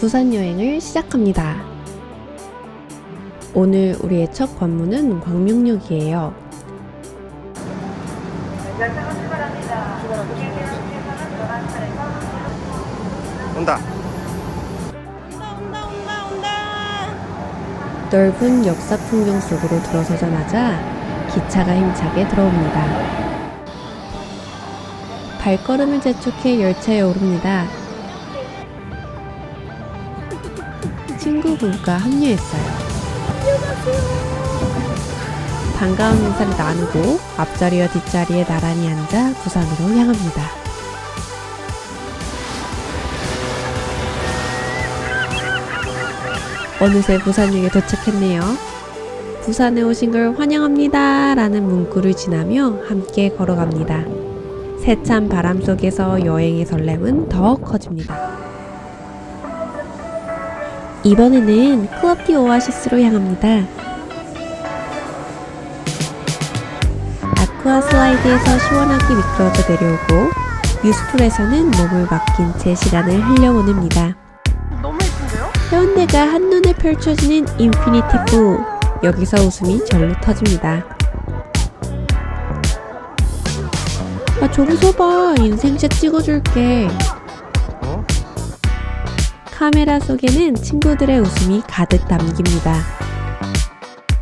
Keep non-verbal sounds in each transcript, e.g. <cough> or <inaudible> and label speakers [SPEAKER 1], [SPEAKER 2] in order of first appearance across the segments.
[SPEAKER 1] 부산 여행을 시작합니다. 오늘 우리의 첫 관문은 광명역이에요.
[SPEAKER 2] 온다.
[SPEAKER 1] 넓은 역사 풍경 속으로 들어서자마자 기차가 힘차게 들어옵니다. 발걸음을 재촉해 열차에 오릅니다. 친구 부부가 합류했어요. 반가운 인사를 나누고 앞자리와 뒷자리에 나란히 앉아 부산으로 향합니다. 어느새 부산역에 도착했네요. 부산에 오신 걸 환영합니다. 라는 문구를 지나며 함께 걸어갑니다. 세찬 바람 속에서 여행의 설렘은 더욱 커집니다. 이번에는 클럽디 오아시스로 향합니다. 아쿠아 슬라이드에서 시원하게 미끄러져 내려오고 유스풀에서는 몸을 맡긴 채 시간을 흘려보냅니다.
[SPEAKER 3] 너무 예쁜데요?
[SPEAKER 1] 해운대가 한눈에 펼쳐지는 인피니티 풀 여기서 웃음이 절로 터집니다 아 저기 서 봐 인생샷 찍어줄게
[SPEAKER 2] 어?
[SPEAKER 1] 카메라 속에는 친구들의 웃음이 가득 담깁니다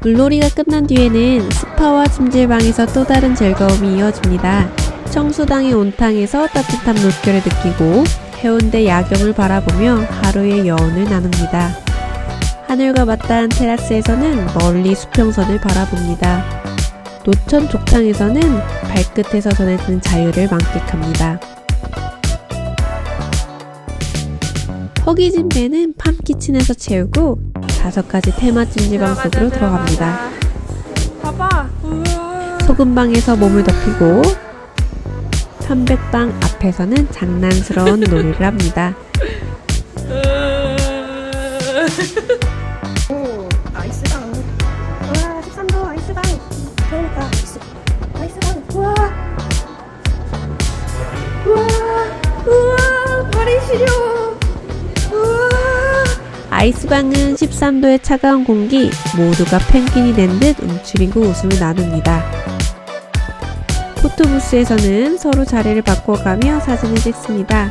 [SPEAKER 1] 물놀이가 끝난 뒤에는 스파와 찜질방에서 또 다른 즐거움이 이어집니다 청수당의 온탕에서 따뜻한 물결을 느끼고 해운대 야경을 바라보며 하루의 여운을 나눕니다. 하늘과 맞닿은 테라스에서는 멀리 수평선을 바라봅니다. 노천 족탕에서는 발끝에서 전해지는 자유를 만끽합니다. 허기진 배는 팜키친에서 채우고 다섯 가지 테마 찜질방 속으로 들어갑니다.
[SPEAKER 3] 봐봐.
[SPEAKER 1] 소금방에서 몸을 덮이고 편백방 앞에서는 장난스러운 <laughs> 놀이를 합니다.
[SPEAKER 3] 오, 아이스방. 와, 13도 아이스방. 그러니까 아이스, 아이스방. 우와. 우와. 우와. 발이 시려.
[SPEAKER 1] 아이스방은 13도의 차가운 공기 모두가 펭귄이 된 듯 움츠리고 웃음을 나눕니다. 포토부스에서는 서로 자리를 바꿔가며 사진을 찍습니다.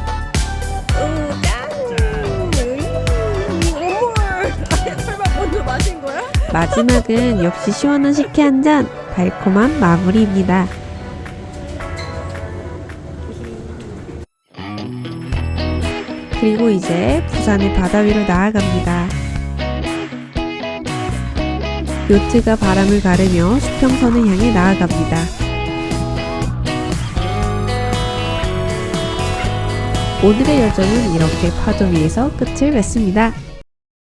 [SPEAKER 1] 마지막은 역시 시원한 식혜 한 잔, 달콤한 마무리입니다. 그리고 이제 부산의 바다 위로 나아갑니다. 요트가 바람을 가르며 수평선을 향해 나아갑니다. 오늘의 여정은 이렇게 파도 위에서 끝을 맺습니다.